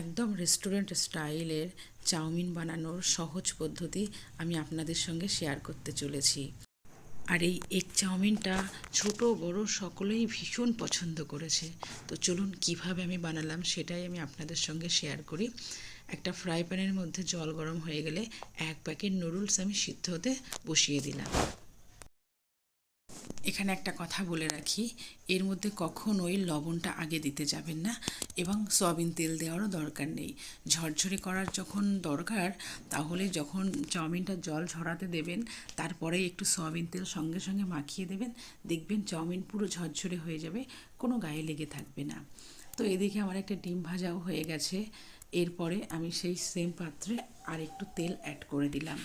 একদম রেস্টুরেন্ট স্টাইলের চাউমিন বানানোর সহজ পদ্ধতি আমি আপনাদের সঙ্গে শেয়ার করতে চলেছি। আর এই এগ চাউমিনটা ছোট, বড় সকলেই ভীষণ পছন্দ করেছে। তো চলুন কীভাবে আমি বানালাম সেটাই আমি আপনাদের সঙ্গে শেয়ার করি। একটা ফ্রাই প্যানের মধ্যে জল গরম হয়ে গেলে এক প্যাকেট নুডলস আমি সিদ্ধ হতে বসিয়ে দিলাম। এখানে একটা কথা বলে রাখি, এর মধ্যে কখনোই লবণটা আগে দিতে যাবেন না এবং সয়াবিন তেল দেওয়ারও দরকার নেই। ঝরঝরে করার যখন দরকার, তাহলে যখন চাউমিনটা জল ঝরাতে দেবেন, তারপরে একটু সয়াবিন তেল সঙ্গে সঙ্গে মাখিয়ে দেবেন, দেখবেন চাউমিন পুরো ঝরঝরে হয়ে যাবে, কোনো গায়ে লেগে থাকবে না। তো এদিকে আমার একটা ডিম ভাজাও হয়ে গেছে, এরপরে আমি সেই সেম পাত্রে আর একটু তেল অ্যাড করে দিলাম।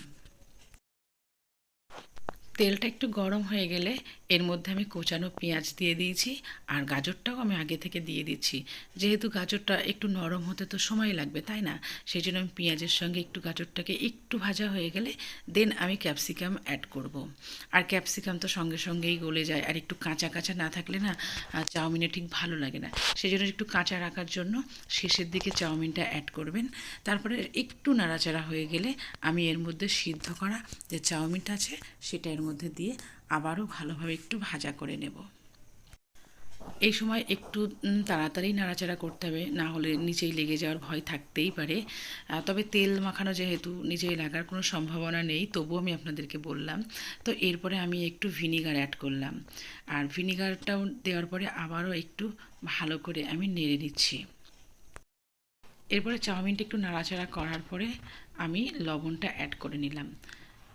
তেলটা একটু গরম হয়ে গেলে এর মধ্যে আমি কোচানো পেঁয়াজ দিয়ে দিয়েছি আর গাজরটাও আমি আগে থেকে দিয়ে দিচ্ছি। যেহেতু গাজরটা একটু নরম হতে তো সময় লাগবে, তাই না? সেই জন্য আমি পেঁয়াজের সঙ্গে একটু গাজরটাকে একটু ভাজা হয়ে গেলে দেন আমি ক্যাপসিকাম অ্যাড করব। আর ক্যাপসিকাম তো সঙ্গে সঙ্গেই গলে যায় আর একটু কাঁচা কাঁচা না থাকলে না চাউমিনে ঠিক ভালো লাগে না। সেই জন্য একটু কাঁচা রাখার জন্য শেষের দিকে চাউমিনটা অ্যাড করবেন। তারপরে একটু নাড়াচাড়া হয়ে গেলে আমি এর মধ্যে সিদ্ধ করা যে চাউমিনটা আছে, সেটা এর মধ্যে দিয়ে আবারও ভালোভাবে একটু ভাজা করে নেব। এই সময় একটু তাড়াতাড়ি নাড়াচাড়া করতে হবে, না হলে নিচেই লেগে যাওয়ার ভয় থাকতেই পারে। তবে তেল মাখানো যেহেতু নিচেই লাগার কোনো সম্ভাবনা নেই, তবুও আমি আপনাদেরকে বললাম। তো এরপরে আমি একটু ভিনিগার অ্যাড করলাম। আর ভিনিগারটাও দেওয়ার পরে আবারও একটু ভালো করে আমি নেড়ে নিচ্ছি। এরপরে চাউমিনটা একটু নাড়াচাড়া করার পরে আমি লবণটা অ্যাড করে নিলাম।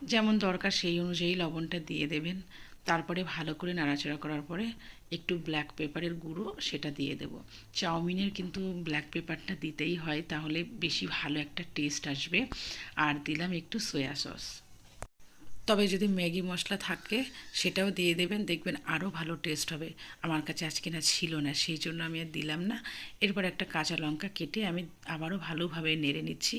যেমন দরকার সেই অনুযায়ী লবণটা দিয়ে দেবেন। তারপরে ভালো করে নাড়াচাড়া করার পরে একটু ব্ল্যাক পেপারের গুঁড়ো সেটা দিয়ে দেব। চাউমিনের কিন্তু ব্ল্যাক পেপারটা দিতেই হয়, তাহলে বেশি ভালো একটা টেস্ট আসবে। আর দিলাম একটু সয়া সস তবে যদি ম্যাগি মশলা থাকে, সেটাও দিয়ে দেবেন, দেখবেন আরও ভালো টেস্ট হবে। আমার কাছে আজকে না ছিল না, সেই জন্য আমি আর দিলাম না। এরপর একটা কাঁচা লঙ্কা কেটে আমি আবারও ভালোভাবে নেড়ে নিচ্ছি।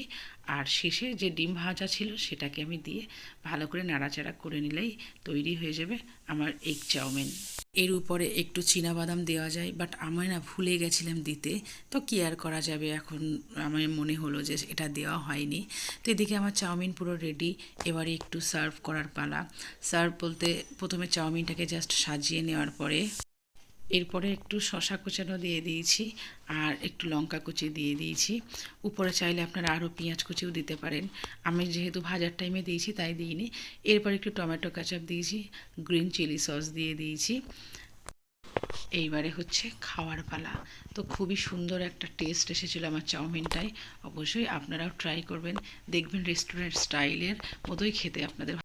আর শেষে যে ডিম ভাজা ছিল, সেটাকে আমি দিয়ে ভালো করে নাড়াচাড়া করে নিলেই তৈরি হয়ে যাবে আমার এগ চাউমিন। এর উপরে একটু বাদাম দেওয়া যায় বাট আমি না ভুলে গেছিলাম দিতে। তো কি আর করা যাবে এখন? আমার মনে হলো যে এটা দেওয়া হয়নি। তো এদিকে আমার চাউমিন পুরো রেডি এবারে একটু সার্ভ করার পালা। সার্ভ বলতে প্রথমে চাউমিনটাকে জাস্ট সাজিয়ে নেওয়ার পরে এরপরে একটু শশা কুচানো দিয়ে দিয়েছি আর একটু লঙ্কা কুচি দিয়ে দিয়েছি। উপরে চাইলে আপনারা আরও পেঁয়াজ কুচিও দিতে পারেন। আমি যেহেতু ভাজার টাইমে দিয়েছি তাই দিইনি। এরপর একটু টমেটো কাচাপ দিয়েছি গ্রিন চিলি সস দিয়ে দিয়েছি। এইবারে হচ্ছে খাওয়ার পালা। তো খুবই সুন্দর একটা টেস্ট এসেছিল আমার চাউমিনটাই অবশ্যই আপনারাও ট্রাই করবেন। দেখবেন রেস্টুরেন্ট স্টাইলের মতোই খেতে আপনাদের